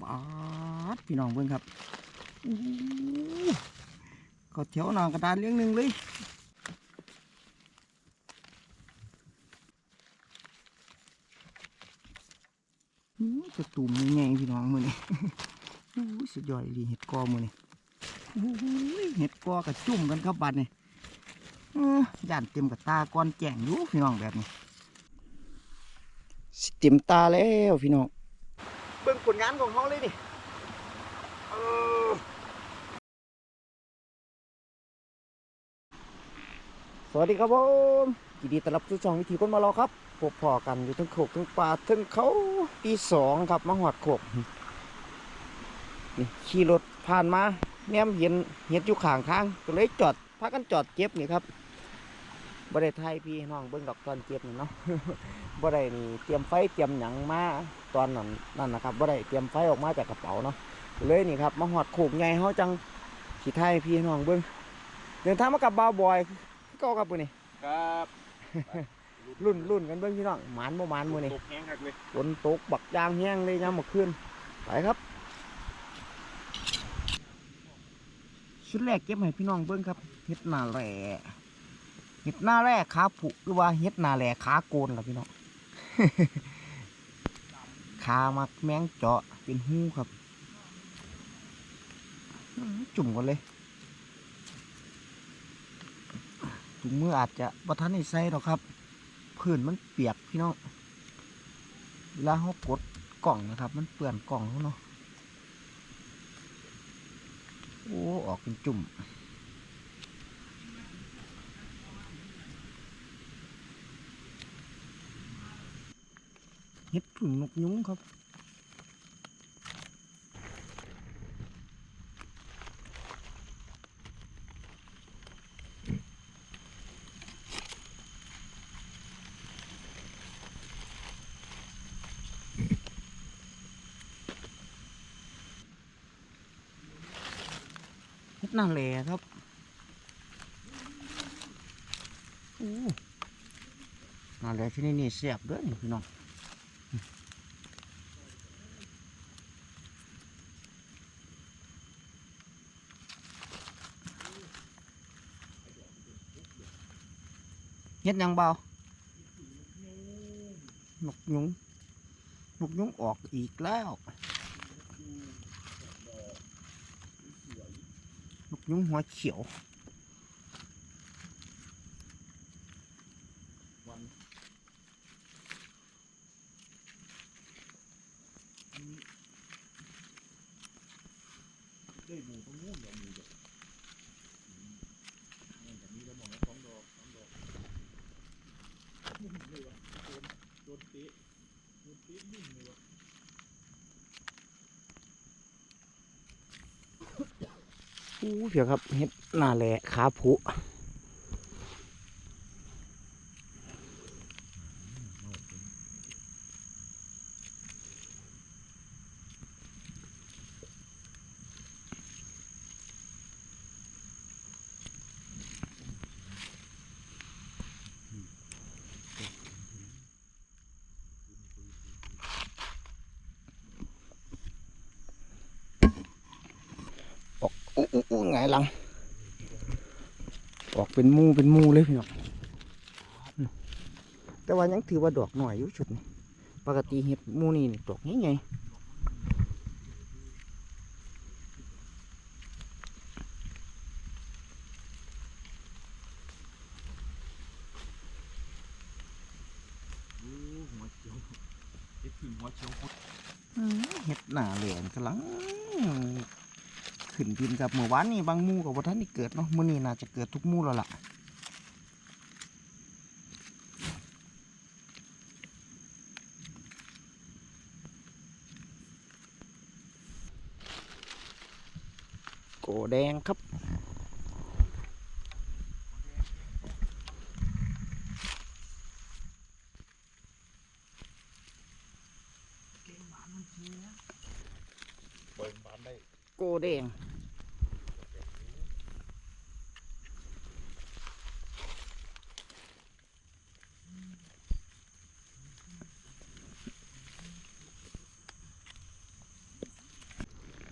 ป๊าดพี่น้องเบิ่งครับอู้ก็แถวหนากระดานเลี้ยงหนึ่งเลยอู้กระตุ่มใหญ่ๆพี่น้องมือนี่อู้สุดยอดดีเห็ดกอมือนี่เห็ดกอกระจุ่มกันครับบัดนี่ย่านเต็มกับตาก้อนแจ่งอยู่พี่น้องแบบนี้เต็มตาแล้วพี่น้อง บิ่งผลงานของเขาเลยดิเออสวัสดีครับผมยินดีต้อนรับสู่ช่องวิถีคนมารอครับพบพอกันอยู่ทั้งโขกทั้งป่าทั้งเขาตีสองครับมาหอดโขกนี่ขี่รถผ่านมาแนมเห็นเห็ดอยู่ข้างทางก็เลยจอดพากันจอดเก็บนี่ครับ บ่ได้ไทยพี่น้องเบิ่งดอกตอนเก็บนี่เนาะบ่ได้นี่เตรียมไฟเตรียมหยังมาตอนนั้นนั่นนะครับบ่ได้เตรียมไฟออกมาจากกระเป๋าเนาะเลยนี่ครับมาหอดโขกใหญ่เฮาจังสิไทยพี่น้องเบิ่งเดินทางมากับบ่าวบอยก็กับมื้อนี้ครับรุ่นรุ่นกันเบิ่งพี่น้องหมานบ่หมานมื้อนี้ตกแห้งครับเลยฝนตกบักยางแห้งเลยยามมื้อคืนไปครับชุดแรกเก็บให้พี่น้องเบิ่งครับเฮ็ดหน้าแหล่ เฮ็ดหน้าแร่ขาผุหรือว่าเฮ็ดหน้าแหล่ขาโกนล่ะพี่น้องขามักแมงเจาะเป็นหูครับ จุ่มกันเลยถุงมืออาจจะบ่ทันได้ใส่หรอกครับพื้นมันเปียกพี่น้องเวลาเขากดกล่องนะครับ มันเปื้อนกล่องเขาเนาะโอ้ออกเป็นจุ่ม เห็ดผึ่งนกยุงครับเฮ็ดหน้าแหล่ครับโอ้หน้าแหล่ที่นี่นี่แซ่บด้วยพี่น้อง เฮ็ดยังเบาหนกยุงหนกยุงออกอีกแล้วหนกยุงหัวเขียว ได้หมูตรงนู้นเดี๋ยวหมูเดี๋ยวมันจะมีแล้วมองแล้วสองดอกสองดอกนุ่มเลยวะโดนโดนเตะโดนเตะนุ่มเลยวะ อู้ เพียวครับเฮ็ดหน้าแหล่ขาผุออกอู้อู้อู้ ไงายหลัง ออกเป็นหมูเป็นหมูเลยพี่น้องอืมแต่ว่ายังถือว่าดอกหน่อยอยู่ชุดนี้ปกติเห็ดหมูนี่นี่ดอกใหญ่ๆหัวเขียวเอ็ดถึงหัวเขียวอืมเห็ดหนาเหลืองกำลัง ขึ้นดินกับเมื่อวานนี่บางมูกับว่าท่านนี่เกิดเนาะมื่อนี้น่าจะเกิดทุกมูแล้วล่ะโกแดงครับ เบิ่งบานได้ โกแดง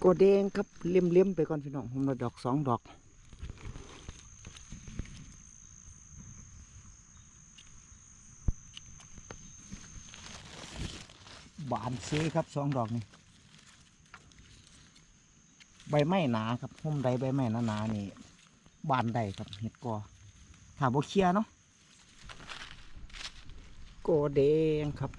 กแดงครับเลี่ยมๆไปก่อนพี่น้องผมละดอกสองดอกบานเซครับสองดอกนี่ใบไม้หนาครับพุ่มใดใบไม้หนาๆนี่ บานใดครับเห็ดกอถามบ่เคลียเนาะโกแดงครับ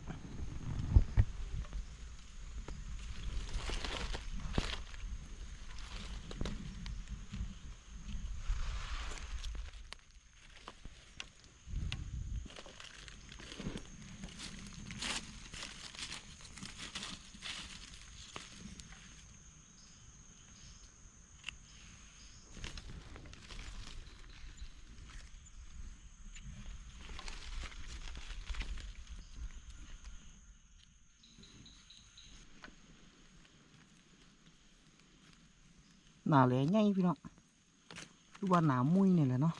หนาแหล่ใหญ่พี่น้องคือว่าหนามุ้ยนี่แหละเนาะ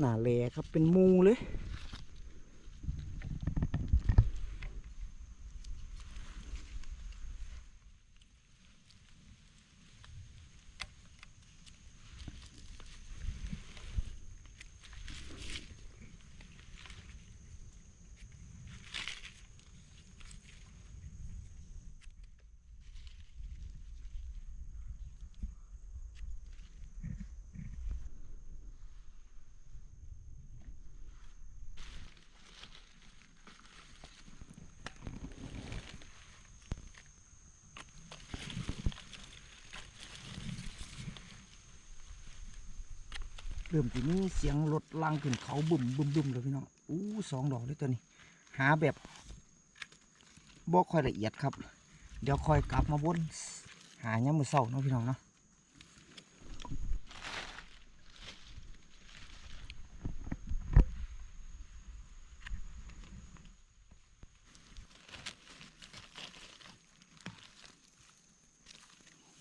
หนาแหล่ครับเป็นมูเลย เริ่มที่มีเสียงรถลังขึ้นเขาบึมบึมบึมเลยพี่น้องอู้สองดอกเลยตัวนี้ หาแบบบ่ค่อยละเอียดครับ เดี๋ยวค่อยกลับมาบนหาย่ามมือเศร้าเนาะพี่น้องเนาะ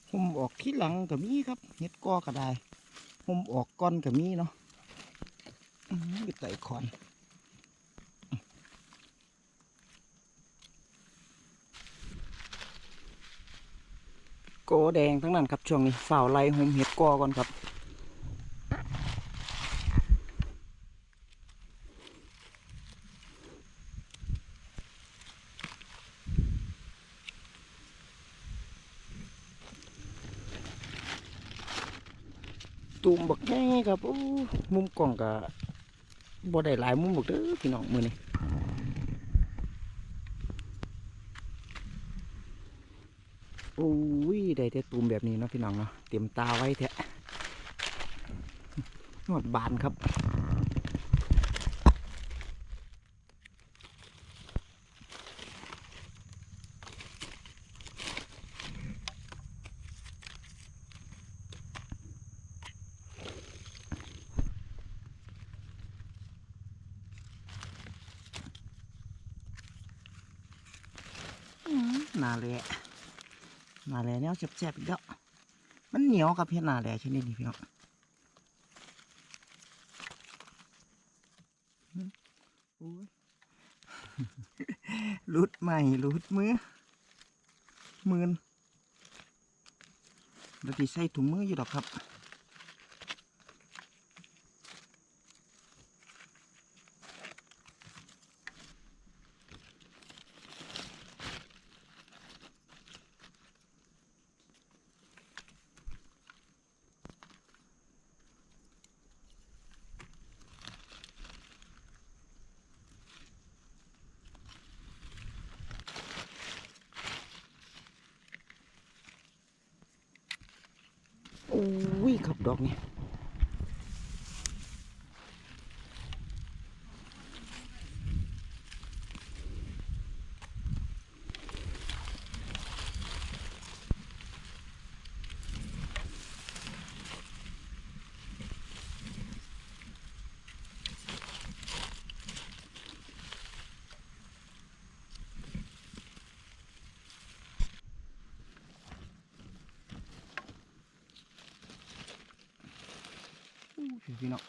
ผมออกที่หลังกับมีครับเห็ดกอก็ได้ ผมออกก้อนกับมีเนาะอื้อหือไต่คอนโกแดงทั้งนั้นครับช่วงนี้ฝ่าวไล่หมเห็ดกอก่อนครับ ตูมบักแง่ครับโอ้มุมกล้องก็ บ่ได้หลายมุมบักเด้อพี่น้องมือนี่โอ้ยได้แต่ตูมแบบนี้เนาะพี่น้องเนาะเตรียมตาไว้แท้หนวดบานครับ นาแหละนาแหละเนี้ยแซ่บๆอีกแล้วมันเหนียวกับเห็ดนาแหละชนิดนี้พี่น้องอื้อโอ้ยลุดใหม่ลุดมือมือนเราที่ใส่ถุงมืออยู่ดอกครับ โอ้ย ครับดอกนี่อู้ พี่น้อง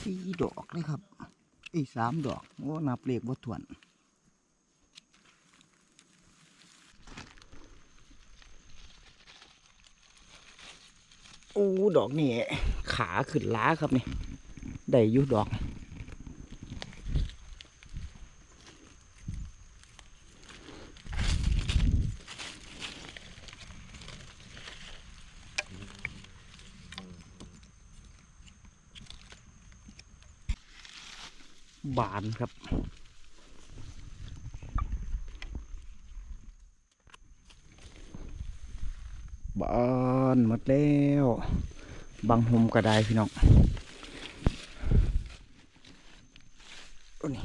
สี่ดอกเลยครับ อีสามดอก โอ้นับเลขบ่ถ้วนโอ้ ดอกนี่ ขาขึ้นล้าครับนี่ ได้ยู่ดอก บานครับบานหมดแล้ว บังหมกระไดพี่น้องนี่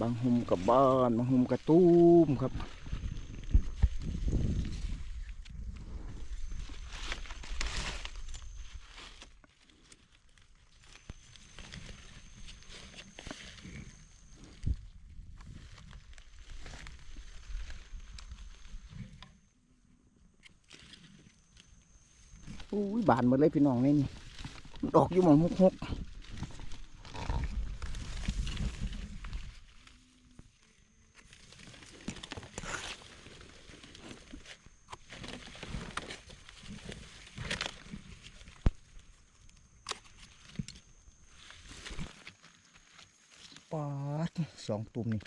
บังหมกับบ้านบังหมกับตุ้มครับ อุ้ยบานหมดเลยพี่น้องนี่นี่ดอกอยู่มองหกหกปาดสองตุ่มนี่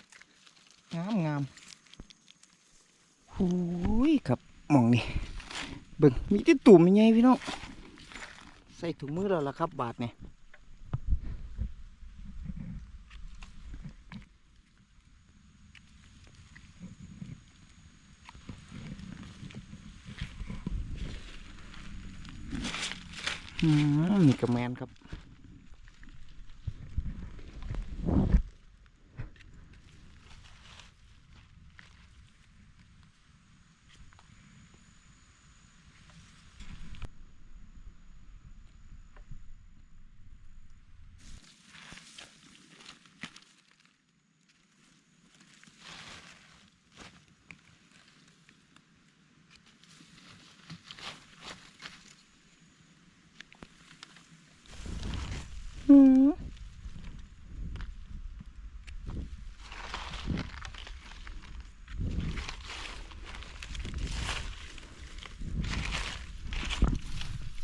งามงามหูยครับมองนี่ เบิ่งมีที่ตุ่มยังไงพี่น้องใส่ถุงมือแล้วล่ะครับ บาทเนี่ยอืมมีกระแมนครับ อืม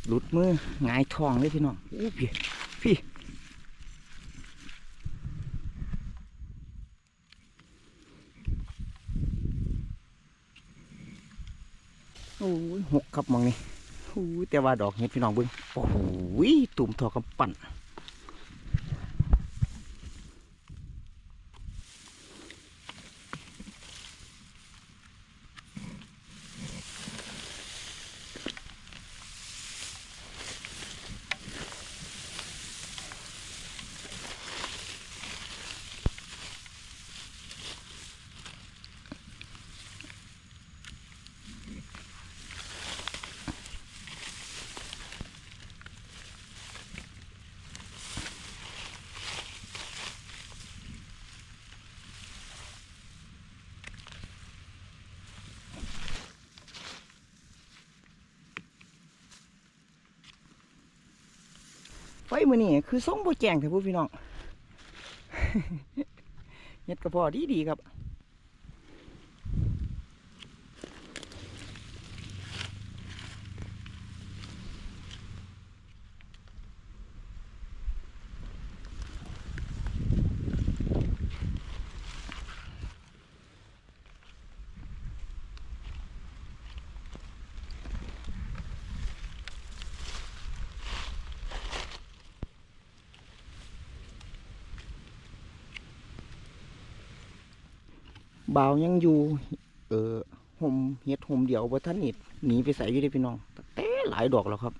หลุดมือหงายท้องเลยพี่น้องอู้พี่พี่โอ้ยหกครับมองนี่โอ้ยแต่ว่าดอกเห็ดพี่น้องเบิ้งโอ้โหตุ่มทอกำปั่น ไฟมือนี่คือส่งโบแจงเถอะพู้พี่น้องเฮ็ดกระเพาะดีดีครับ บ่าวยังอยู่ เออห่มเฮ็ดห่มเดียวบ่ทันนิดหนีไปใส่อยู่ได้พี่น้องแต่หลายดอกแล้วครับ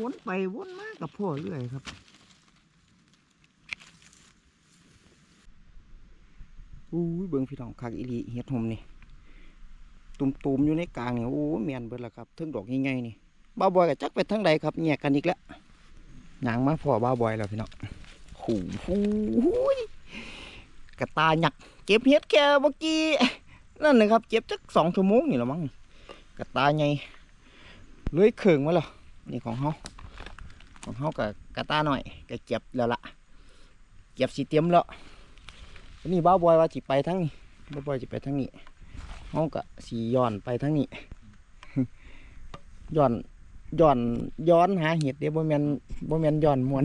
วนไปวนมากับพ่อเรื่อยครับ อู้เบิ่งพี่น้องคักอีลีเฮ็ดหอมนี่ตุ่มๆอยู่ในกลางนี่โอ้ยแม่นเบิดล้วครับเทิงดอกใหญ่ๆนี่บ้าบอยก็จักไปทางใดครับแยกกันอีกแล้วหนังมาพอบ้าบอยแล้วพี่น้องหูหูยกระตาหยักเก็บเฮ็ดแค่เมื่อกี้นั่นนะครับเก็บจักสองชั่วโมงนี่ละมั้งกระตาใหญ่เลื้อยเข่งมาแล้วนี่ของเฮาของเฮากับกระตาหน่อยก็เก็บแล้วล่ะเก็บสีเตรียมแล้ว วันนี้บ้าวบอยว่าจิไปทั้งนี้บ้าวบอยจิไปทั้งนี้ห้องกะสีย้อนไปทั้งนี้ย้อนย้อนย้อนหาเห็ดเดี๋ยวบ่แมนบ่แมนย้อนมวน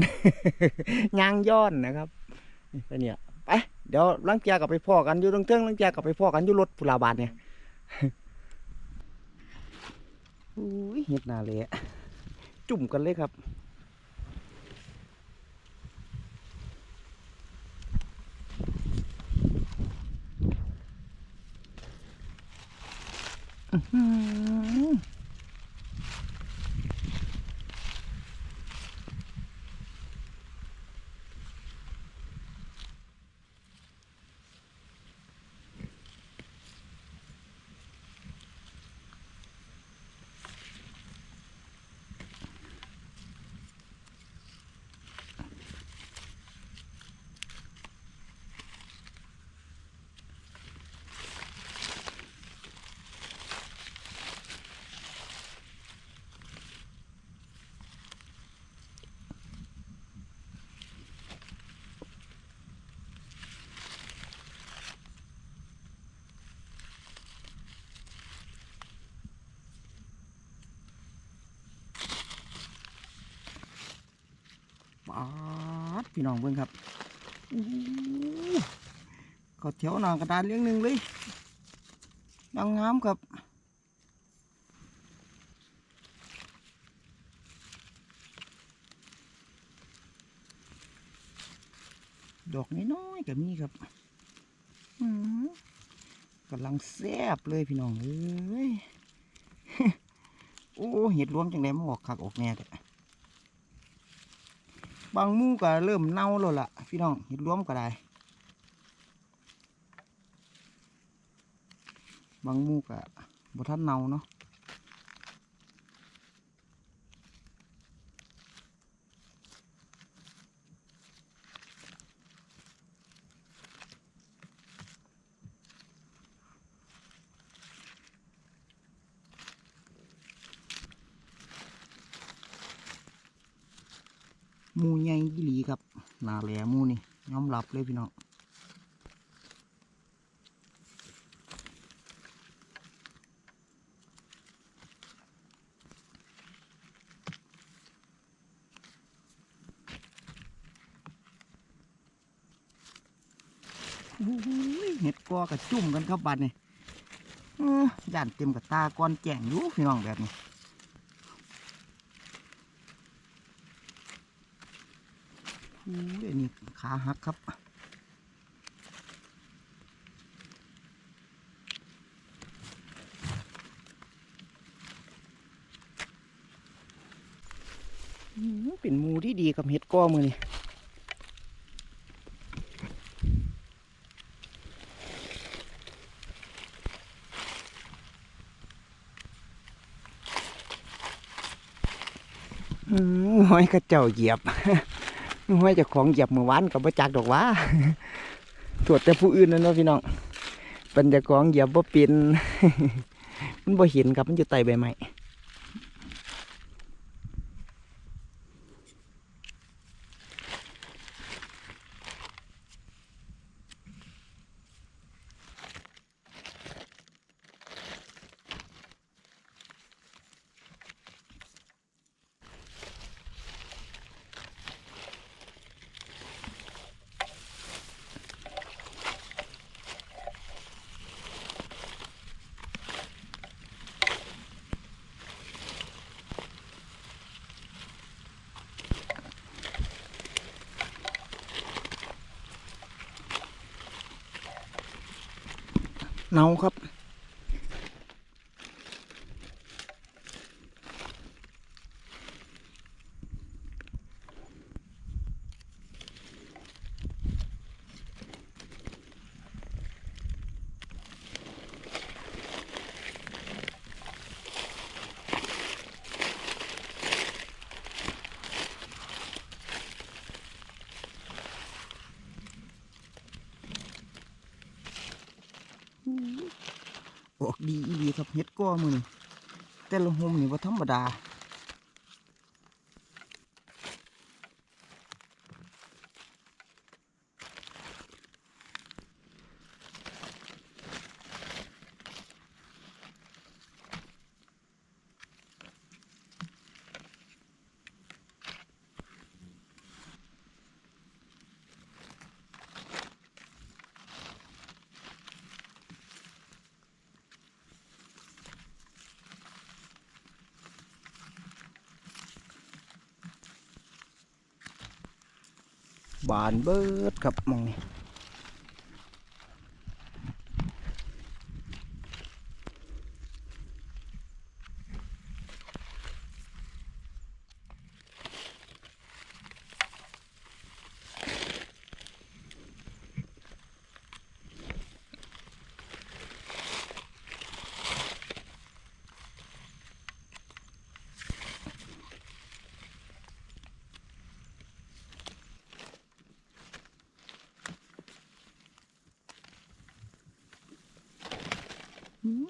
ยางย้อนนะครับนี่ไปเนี่ยไปเดี๋ยวลังเจียกับไปพ่อกันอยู่ตรงเทิงลังเจียกับไปพ่อกันอยู่รถพุลาบาทเนี่ยอุ้ยเห็ดหนาเลยอะจุ่มกันเลยครับ อืม ปาดพี่น้องเบิ่งครับอู้เขาแถวหนางกระดานเลี้ยงหนึ่งเลยดังงามครับดอกน้อยๆก็มีครับกำลังแซบเลยพี่น้องเอ้ย โอ้เห็ดรวมจังไดมาออกคักออกแน่แต่ บางมู่ก็เริ่มเน่าแล้วล่ะ พี่น้องเห็ดรวมก็ได้ บางมู่ก็บ่ทันเน่าเนาะ มูใหญ่ยี่หลีครับหนาแหลมูนี่ยอมรับเลยพี่น้องเห็ดกอกับจุ่มกันครับบัดนี่เอ้อย่านเต็มกับตาก้อนแจ่งอยู่พี่น้องแบบนี้ อุ้ยอันนี้ขาหักครับ เป็นมูที่ดีกับเห็ดก้อมือนี่หอยกระเจ้าเหยียบ ห้อยเจะของเหยียบมือวานกับประจักดอกว่าตรวจแต่ผู้อื่นนั่นเนาะพี่น้องเป็นเจะของเหยียบบ่เป็นมันบ่เห็นครับมันอยู่ใต้ใบไม้ เนาครับ อ ออกดีอีหลีครับเฮ็ด กอมือนี่แต่ละหมนี่ว่าธรรมดา บานเบิดครับมองนี่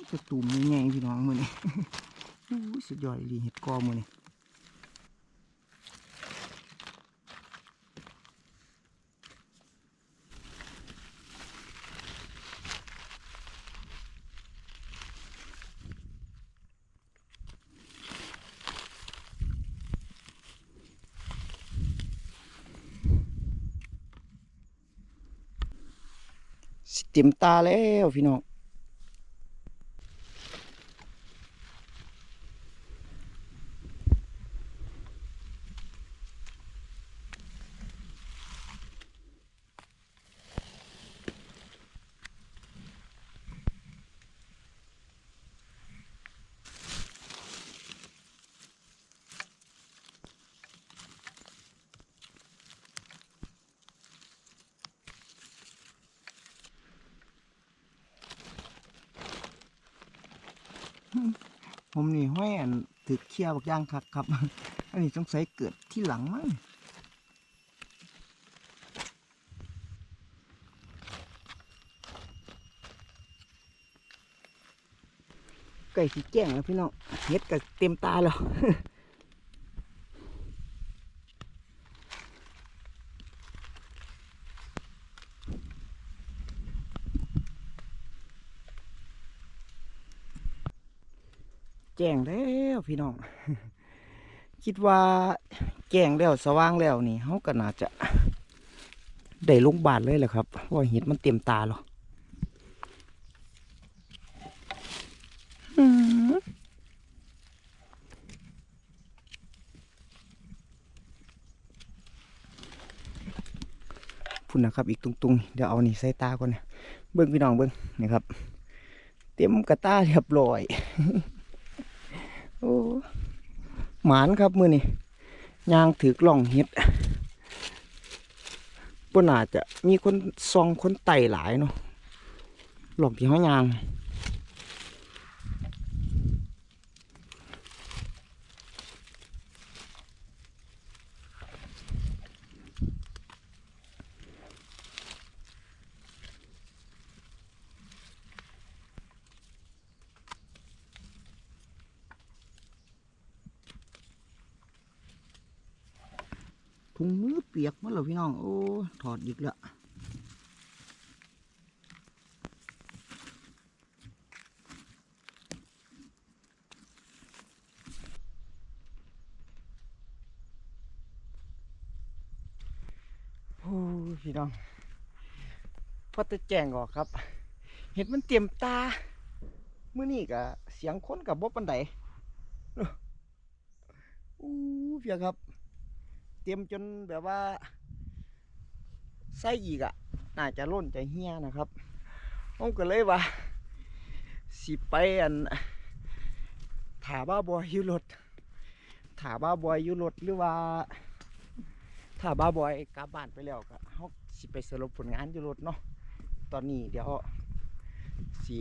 อื้อจะตุ่มใหญ่ๆพี่น้องมือนี่อู้สุดยอดอีหลีเฮ็ดกอมือนี่สิเต็มตาแล้วพี่น้อง ผมนี่ห้อยอันถือเคี้ยวบักย่างคักครับ อันนี้สงสัยเกิดที่หลังมั้งไก่สีแจ้งแล้วพี่น้องเห็ดกับเต็มตาแล้ว แจ้งแล้วพี่น้อง คิดว่าแจ้งแล้วสว่างแล้วนี่เขาก็น่าจะ ได้ลงบาทเลยแหละครับเพราะว่าเห็ดมันเต็มตาหือพุ่นนะครับ อีกตุงๆ เดี๋ยวเอานี่ใส่ตาก่อนนะเบิ้งพี่น้องเบิ้งนี่ครับ เต็มกระตาเรียบร้อย โอ้หมานครับมือนี่ยางถือกล่องเฮ็ดปน่าจะมีคนซองคนไต่หลายเนาะหลองที่ห้อยาง ถุงมือเปียกมาแล้วพี่น้อง โอ้ถอดอีกแล้วโอ้พี่น้องพอจะแจ้งออกครับ เห็ดมันเตรียมตาเมื่อนี่กะเสียงค้นกับบบปันไดอู้เพียครับ ตรียมจนแบบว่าไส้อีกอะน่าจะล้นจะเฮี้ยนะครับผมก็เลยว่าสิไปอันถาบ้าบอยยูรถถาบ้าบอยยูรถหรือว่าถ้าบ้าบอยกลับบ้านไปแล้วก็เขาสิไปสรุปผลงานยูรถเนาะตอนนี้เดี๋ยวสิ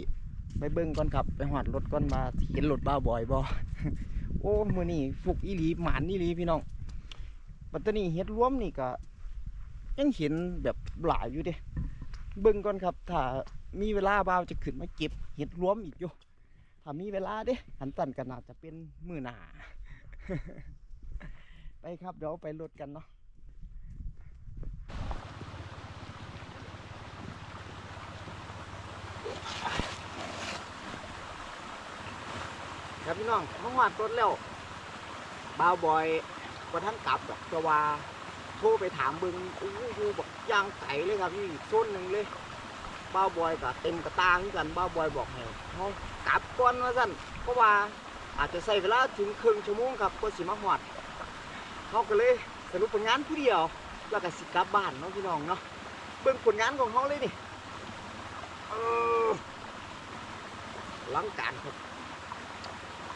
ไปเบิ่งก่อนครับไปหอดรถก่อนมาเห็นรถบ้าบอยบ่โอ้มือนี่ฟุกอีหลีหมานอีหลีพี่น้อง ปัตตานีเฮ็ดรวมนี่ก็ยังเห็นแบบหลายอยู่เด้เบิ่งก่อนครับ ถ้ามีเวลาบ่าวจะขึ้นมาเก็บเห็ดรวมอีกอยู่ถ้ามีเวลาเด้หันตันกันอาจจะเป็นมือหนาไปครับเดี๋ยวไปรถกันเนาะครับพี่น้องมังหวาดรถแล้วบ่าวบอย ว่าท่านกลับดอกจะว่าโทรไปถามเบิงอู้หูบอกยางไก่เลยครับพี่โซนหนึ่งเลยบ่าบอยกับเต็มกระตาคือกันบ่าบอยบอกให้เขากลับก่อนว่าสั่นเพราะว่าอาจจะใส่เวลาถึงครึ่งชั่วโมงครับก็สิมาหอดเขาก็เลยสรุปผลงานผู้เดียวแล้วก็สิกลับบ้านเนาะพี่น้องเนาะเบิ่งผลงานของเขาเลยนี่เออหลังการครับ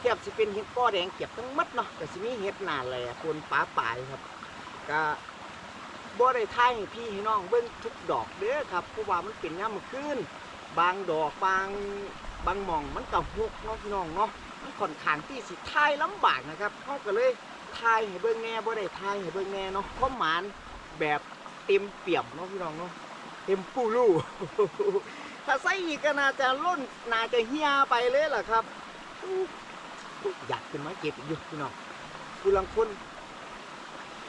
เทียบสิเป็นเห็ดก้อแดงเก็บทั้งมัดเนาะแต่สิมีเห็ดหนาแหล่คนป้าปลายครับ ก็บ่ได้ทายพี่ให้น้องเบิ่งทุกดอกเด้อครับเพราะว่ามันเป็นย่ามมื้น บางดอกบางบางหม่องมันก็หกเนาะพี่น้องเนาะมันค่อนข้างที่สิทายลำบากนะครับเขาก็เลยทายให้เบิ่งแน่บ่ได้ทายให้เบิ่งแน่เนาะความหมานแบบเต็มเปี่ยมเนาะพี่น้องเนาะเต็มปูรูถ้าใส่อีกก็น่าจะล้นน่าจะเฮียไปเลยล่ะครับ อู้อยากขึ้นมาเก็บอีกอยู่พี่น้องผู้ลังคน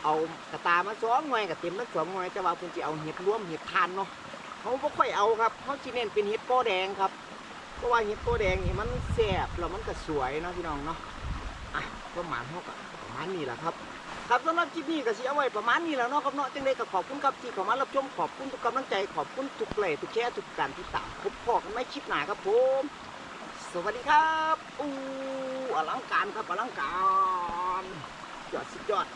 เอากระตามาสองหน่วยกับเต็มทั้งสองหน่วยแต่ว่าเพิ่นสิเอาเห็ดรวมเห็ดทานเนาะเขาบ่ค่อยเอาครับเขาสิเน้นเป็นเห็ดโกแดงครับเพราะว่าเห็ดโกแดงนี่มันแซ่บแล้วมันก็สวยเนาะพี่น้องเนาะอะก็หมานเฮาก็ประมาณนี้แหละครับครับสำหรับคลิปนี้ก็สิเอาไว้ประมาณนี้แล้วเนาะครับเนาะจังไดก็ขอบคุณครับที่เข้ามารับชมขอบคุณทุกกำลังใจขอบคุณทุกไลค์ทุกแชร์ทุกการติดตามพบพอกันไม่คลิปหน้าครับผม สวัสดีครับอู้อลังการครับอลังการยอดสุดยอด